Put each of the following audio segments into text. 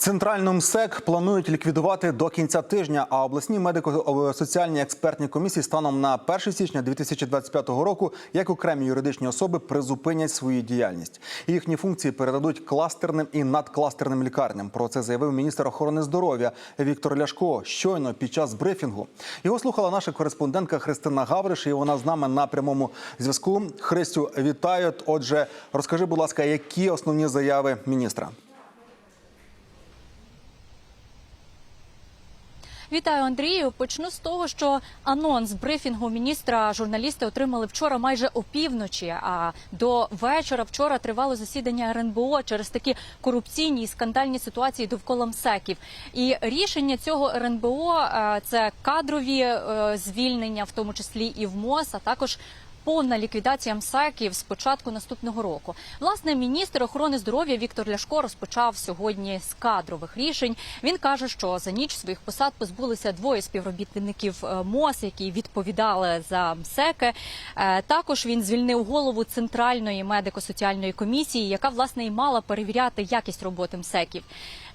Центральну МСЕК планують ліквідувати до кінця тижня, а обласні медико-соціальні експертні комісії станом на 1 січня 2025 року як окремі юридичні особи призупинять свою діяльність. Їхні функції передадуть кластерним і надкластерним лікарням. Про це заявив міністр охорони здоров'я Віктор Ляшко щойно під час брифінгу. Його слухала наша кореспондентка Христина Гавриш, і вона з нами на прямому зв'язку. Христю, вітаю. Отже, розкажи, будь ласка, які основні заяви міністра? Вітаю, Андрію. Почну з того, що анонс брифінгу міністра журналісти отримали вчора майже опівночі. А до вечора вчора тривало засідання РНБО через такі корупційні і скандальні ситуації довкола МСЕКів. І рішення цього РНБО е, – це кадрові е, звільнення, в тому числі і в МОЗ, а також повна ліквідація МСЕКів з початку наступного року. Власне, міністр охорони здоров'я Віктор Ляшко розпочав сьогодні з кадрових рішень. Він каже, що за ніч своїх посад позбулися двоє співробітників е, МОЗ, які відповідали за МСЕКи. Е, Також він звільнив голову центральної медико-соціальної комісії, яка власне і мала перевіряти якість роботи МСЕКів.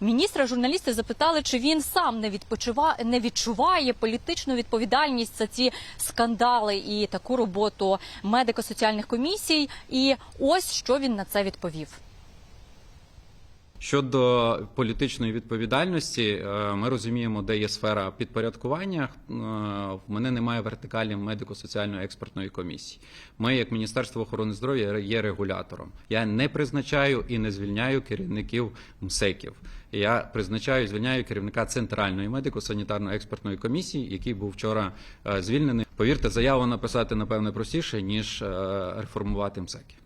Міністра журналісти запитали, чи він сам не відпочива... не відчуває політичну відповідальність за ці скандали і таку роботу медико-соціальних комісій. І ось що він на це відповів. Щодо політичної відповідальності, е, ми розуміємо, де є сфера підпорядкування. Е, В мене немає вертикалі медико-соціальної експертної комісії. Ми, як Міністерство охорони здоров'я, є регулятором. Я не призначаю і не звільняю керівників МСЕКів. Я призначаю і звільняю керівника центральної медико-санітарної експертної комісії, який був вчора е, звільнений. Повірте, заяву написати напевне простіше ніж реформувати МСЕКів.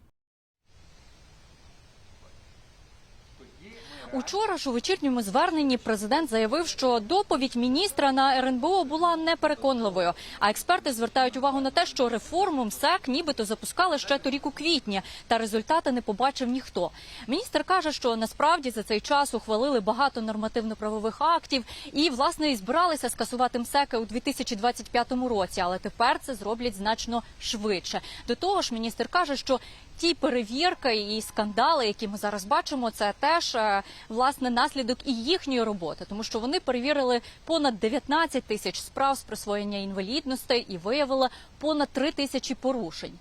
Учора ж у вечірньому зверненні президент заявив, що доповідь міністра на РНБО була непереконливою. А експерти звертають увагу на те, що реформу МСЕК нібито запускали ще торік у квітні, та результати не побачив ніхто. Міністр каже, що насправді за цей час ухвалили багато нормативно-правових актів і власне і збиралися скасувати МСЕКи у 2025 році, але тепер це зроблять значно швидше. До того ж, міністр каже, що ті перевірки і скандали, які ми зараз бачимо, це теж е, власне наслідок і їхньої роботи, тому що вони перевірили понад 19 тисяч справ з присвоєння інвалідності і виявили понад 3 тисячі порушень.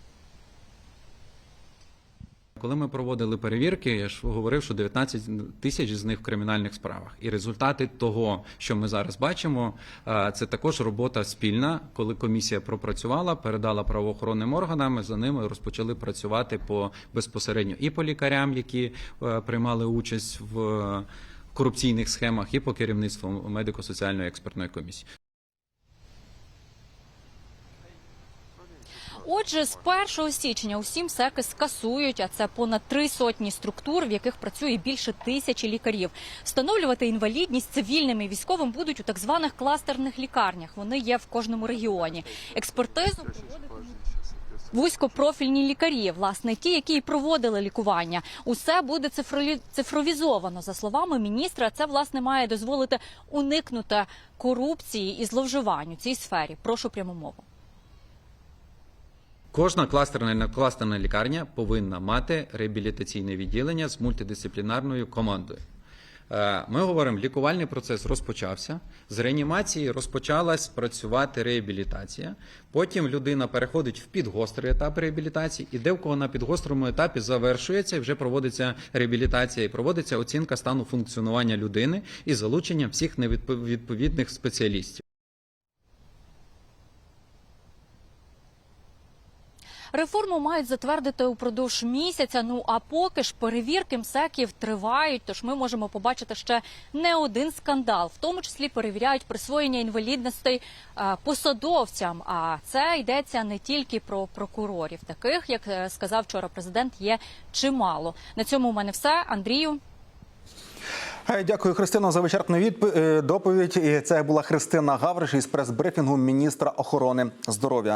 Коли ми проводили перевірки, я ж говорив, що 19 тисяч з них в кримінальних справах. І результати того, що ми зараз бачимо, е, це також робота спільна. Коли комісія пропрацювала, передала правоохоронним органам, за ними розпочали працювати по безпосередньо і по лікарям, які е, приймали участь в е, корупційних схемах, і по керівництву медико-соціальної експертної комісії. Отже, з 1 січня усі МСЕКи скасують, а це понад три сотні структур, в яких працює більше тисячі лікарів. Встановлювати інвалідність цивільним і військовим будуть у так званих кластерних лікарнях. Вони є в кожному регіоні. Експертизу вузькопрофільні лікарі, власне, ті, які і проводили лікування. Усе буде цифрові- цифровізовано. За словами міністра, це власне має дозволити уникнути корупції і зловживань у цій сфері. Прошу пряму мову. Кожна кластерна і надкластерна лікарня повинна мати реабілітаційне відділення з мультидисциплінарною командою. Е, Ми говоримо, лікувальний процес розпочався. З реанімації розпочалась працювати реабілітація. Потім людина переходить в підгострий етап реабілітації, і де в кого на підгострому етапі завершується і вже проводиться реабілітація і проводиться оцінка стану функціонування людини і залучення всіх невідповідних спеціалістів. Реформу мають затвердити упродовж місяця. Ну а поки ж перевірки МСЕКів тривають. Тож ми можемо побачити ще не один скандал, в тому числі перевіряють присвоєння інвалідностей е, посадовцям. А це йдеться не тільки про прокурорів, таких як е, сказав вчора президент, є чимало. На цьому у мене все. Андрію. Е, Дякую, Христино, за вичерпну відп- е, доповідь. Це була Христина Гавриш із прес-брифінгу міністра охорони здоров'я.